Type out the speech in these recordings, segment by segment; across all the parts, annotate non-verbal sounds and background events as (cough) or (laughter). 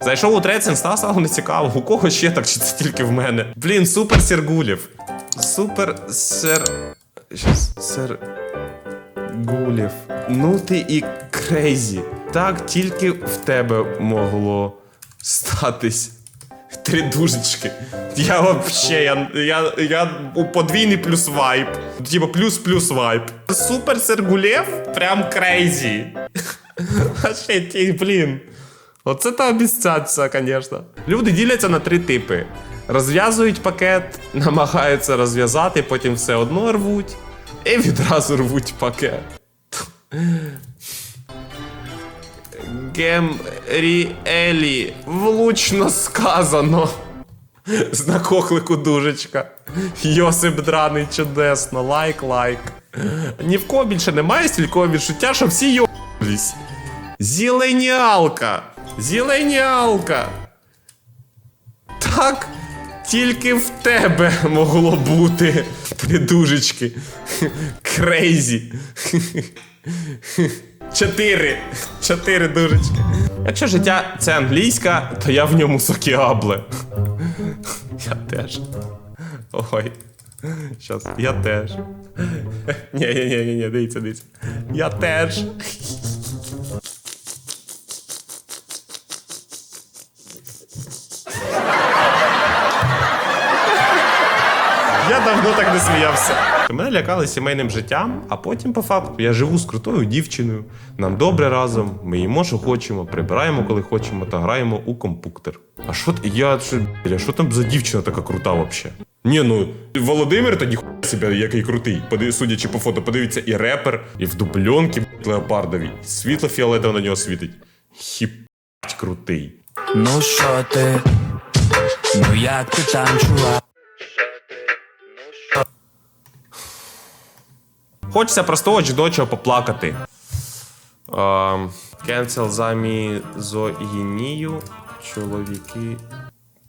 Зайшов у трецін, став стало нецікаво. У кого ще так, чи це тільки в мене? Блін, супер Сергулів. Супер сер. Щас, сер. Гулів. Ну ти і крейзі. Так тільки в тебе могло статись. Три дужечки. Я вообще, я, я, я у подвійний плюс вайп. Типа плюс-плюс вайп. Супер Сергулєв, прям крейзі. (laughs) А ще ті, блін. Оце та обіцяться, звісно. Люди діляться на три типи: розв'язують пакет, (laughs) намагаються розв'язати, потім все одно рвуть, і відразу рвуть пакет. Гемріелі. Влучно сказано. Знак оклику дужечка. Йосип драний чудесно. Лайк, лайк. Ні в кого більше немає стілького відчуття, що всі йоблись. Зеленіалка. Зеленіалка. Так, тільки в тебе могло бути. Три дужечки. Крейзі. Чотири. Чотири дужечки. Якщо життя це англійська, то я в ньому сокіабле. Я теж. Ой. Щас, я теж. Ні, ні, ні, ні, ні, дивіться, дивіться. Я теж. Я давно так не сміявся. Мене лякали сімейним життям, а потім, по факту, я живу з крутою дівчиною. Нам добре разом, ми їмо, що хочемо, прибираємо, коли хочемо, та граємо у компуктер. А що я що, бля, що там за дівчина така крута взагалі? Ні, ну Володимир тоді хуй себе, який крутий. Поди- судячи по фото, подивіться, і репер, і в дубльонки блядь, леопардовій. Світло фіолетове на нього світить. Хіпать крутий. Ну що ти? Ну як ти там чувак? Хочеться простого жіночого поплакати. Кенсел за мізогінію. Чоловіки.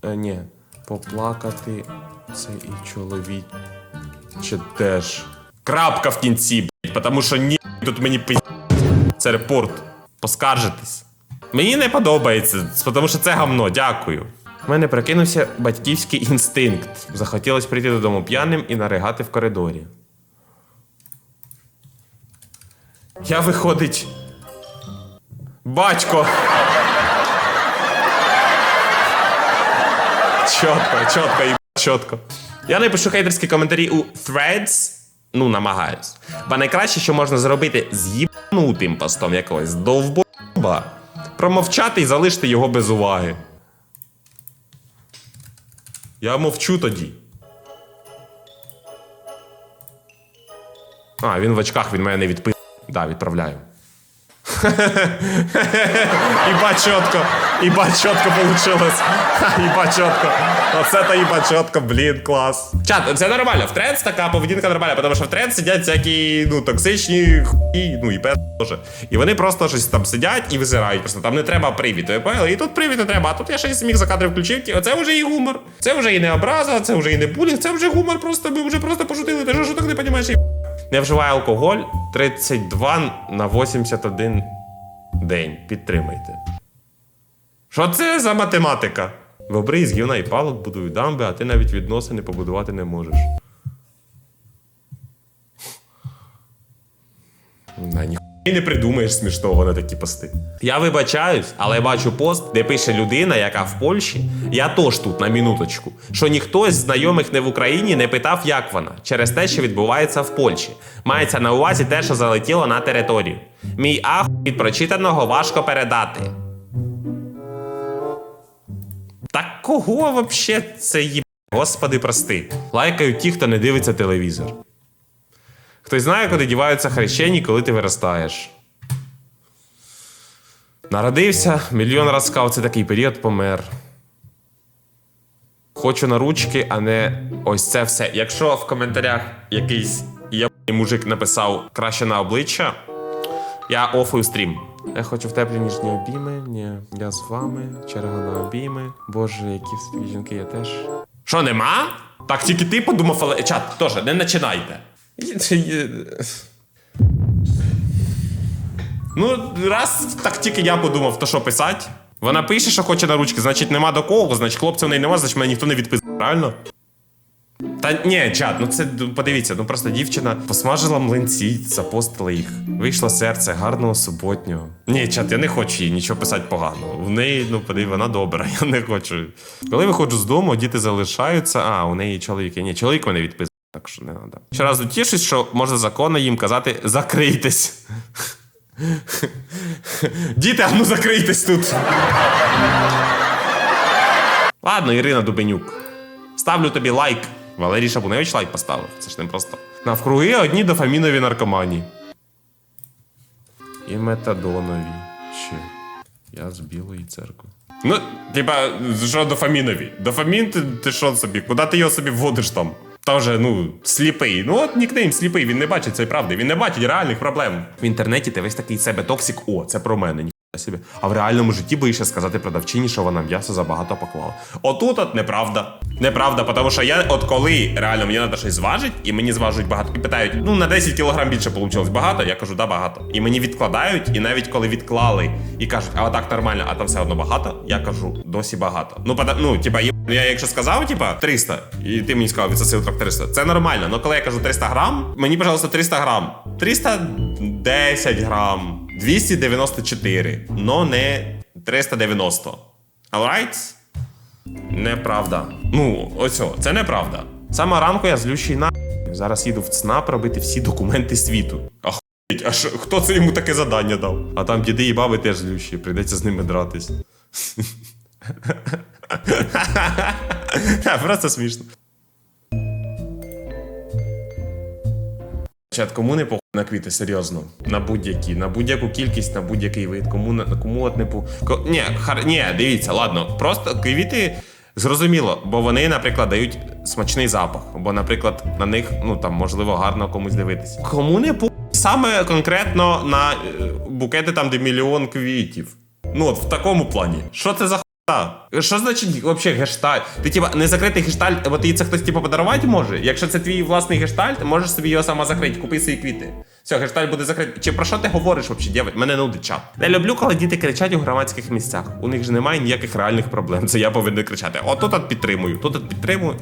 Е, ні. Поплакати це і чоловік. Чи теж. Крапка в кінці, блядь, тому що ні, тут мені пи... Це репорт. Поскаржитись. Мені не подобається, тому що це гамно, дякую. У мене прокинувся батьківський інстинкт. Захотілося прийти додому п'яним і наригати в коридорі. Я виходить. Батько. Чітко, чітко і чітко. Я напишу хейтерські коментарі у Threads. Ну, намагаюсь. Бо найкраще, що можна зробити з їбнутим постом якогось довбоба. Промовчати і залишити його без уваги. Я мовчу тоді. А, він в очках, він мене не відпи... Да, відправляю. (laughs) Іба чітко, іба чітко. Ха, Іба чітко. Оце то іба чітко, блін, клас. Чат, це нормально. В тренс така поведінка нормальна, тому що в тренс сидять всякі ну, токсичні хуї, ну і пес теж. І вони просто щось там сидять і визирають. Просто там не треба привід. Ви поняли? І тут привід не треба, а тут я щось міг за кадри включив. Оце вже і гумор. Це вже і не образа, це вже і не булінг, це вже гумор. Просто ми вже просто пошутили. Ти що, що так не розумієш? Не вживає алкоголь 32 на 81 день. Підтримайте. Що це за математика? Бобри з гівна і палок будують дамби, а ти навіть відносини побудувати не можеш. На ніхуя не придумаєш смішного на такі пости. Я вибачаюсь, але бачу пост, де пише людина, яка в Польщі, я тож тут на минуточку, що ніхто з знайомих не в Україні не питав, як вона, через те, що відбувається в Польщі. Мається на увазі те, що залетіло на територію. Мій ах від прочитаного важко передати. Так кого вообще це є? Господи, прости. Лайкають ті, хто не дивиться телевізор. Хтось знає, куди діваються хрещені, коли ти виростаєш. Народився, мільйон раз сказав, це такий період помер. Хочу на ручки, а не ось це все. Якщо в коментарях якийсь єбаний мужик написав краще на обличчя, я офую стрім. Я хочу в теплі ніжні обійми. Ні, я з вами, черга на обійми. Боже, які всі жінки я теж. Що, нема? Так тільки ти подумав, але чат, теж, не починайте. Ну, раз так тільки я подумав, то що писати? Вона пише, що хоче на ручки, значить нема до кого, значить хлопця в неї нема, значить мене ніхто не відписав, правильно? Та ні, чат, ну це ну, подивіться, ну просто дівчина посмажила млинці, запостила їх. Вийшло серце гарного суботнього. Ні, чат, я не хочу їй нічого писати поганого. В неї, ну подиві, вона добра, (laughs) я не хочу. Коли виходжу з дому, діти залишаються. А, у неї чоловік. Ні, чоловік мене відписав, так що не треба. Ще раз тішусь, що можна законно їм казати закрийтесь. Діти, а ну закрийтесь тут. Ладно, Ірина Дубенюк. Ставлю тобі лайк. Валерій Шабуневич лайк поставив. Це ж не просто. Навкруги одні дофамінові наркомані. І метадонові. Ще. Я з білої церкви. Ну, типа, що дофамінові? Дофамін, ти, ти що собі? Куди ти його собі вводиш там? Та вже, ну, сліпий. Ну, от нікнейм сліпий, він не бачить цієї правди, він не бачить реальних проблем. В інтернеті ти весь такий себе токсик, о, це про мене. Собі. А в реальному житті боїшся сказати продавчині, що вона м'ясо забагато поклала. Отут от неправда. Неправда, тому що я, от коли реально мені треба щось зважить, і мені зважують багато, і питають, ну на 10 кілограм більше вийшло багато, я кажу, да, багато. І мені відкладають, і навіть коли відклали і кажуть, а так нормально, а там все одно багато, я кажу, досі багато. Ну, пода- ну типа, я якщо сказав, типа, 300, і ти мені сказав, відсосив трохи 300, це нормально. Ну коли я кажу 300 грам, мені, пожалуйста, 300 грам. 310 грам. 294, но не 390. Alright? Неправда. Ну, ось о, це неправда. Саме ранку я злющий на. Зараз їду в ЦНАП робити всі документи світу. Охуєть, а що, хто це йому таке завдання дав? А там діди і баби теж злющі, прийдеться з ними дратись. (laughs) Просто смішно. Чат, кому не похуй на квіти, серйозно. На будь-які, на будь-яку кількість, на будь-який вид. Кому на кому от не по. Ко... Ні, хар... Ні, дивіться, ладно. Просто квіти зрозуміло, бо вони, наприклад, дають смачний запах. Бо, наприклад, на них, ну там, можливо, гарно комусь дивитися. Кому не по саме конкретно на е, букети там, де мільйон квітів. Ну, от в такому плані. Що це за що значить взагалі гештальт? Ти типа не закритий гештальт, бо тобі це хтось типа подарувати може? Якщо це твій власний гештальт, можеш собі його сама закрити, купи свої квіти. Все, гештальт буде закритий. Чи про що ти говориш взагалі, дівчат? Мене нудить чат. Не люблю, коли діти кричать у громадських місцях. У них ж немає ніяких реальних проблем. Це я повинен кричати. От тут от підтримую, тут от підтримую,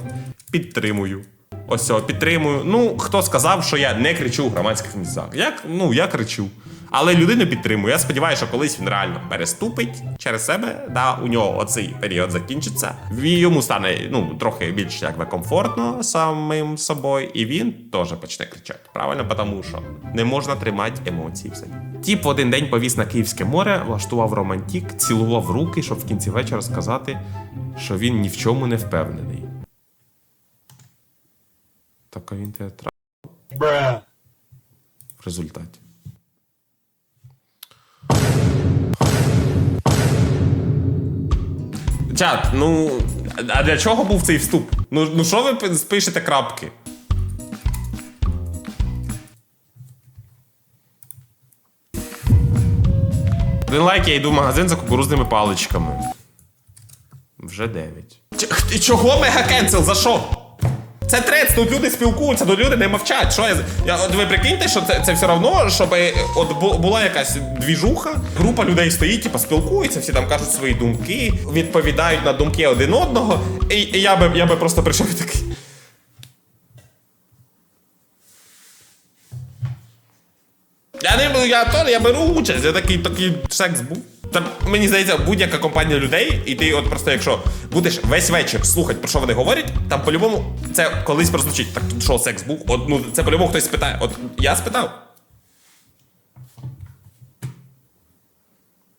підтримую. Ось о, підтримую. Ну, хто сказав, що я не кричу у громадських місцях? Як, ну, я кричу. Але людину підтримую. Я сподіваюся, що колись він реально переступить через себе. Да, у нього оцей період закінчиться. Йому стане ну трохи більш якби комфортно самим собою, і він теж почне кричати. Правильно, тому що не можна тримати емоції в собі. Тіп в один день повіз на Київське море, влаштував романтік, цілував руки, щоб в кінці вечора сказати, що він ні в чому не впевнений. Так а він театра в результаті. Чат, ну. А для чого був цей вступ? Ну, ну що ви спишете крапки? Один лайк, я йду в магазин за кукурузними паличками. Вже 9. Ч- чого мега-кенсел? За що? Це трец, тут люди спілкуються, тут люди не мовчать. Що я, я от ви прикиньте, що це, це все одно, щоб е, от була якась двіжуха, група людей стоїть, типу, спілкуються, всі там кажуть свої думки, відповідають на думки один одного. І, і я би я би просто прийшов і такий. Я не буду, я я беру участь, я такий такий секс був. Та мені здається, будь-яка компанія людей, і ти от просто, якщо будеш весь вечір слухати, про що вони говорять, там по-любому це колись прозвучить. Так тут що секс був? От ну це по-любому хтось спитає. От я спитав.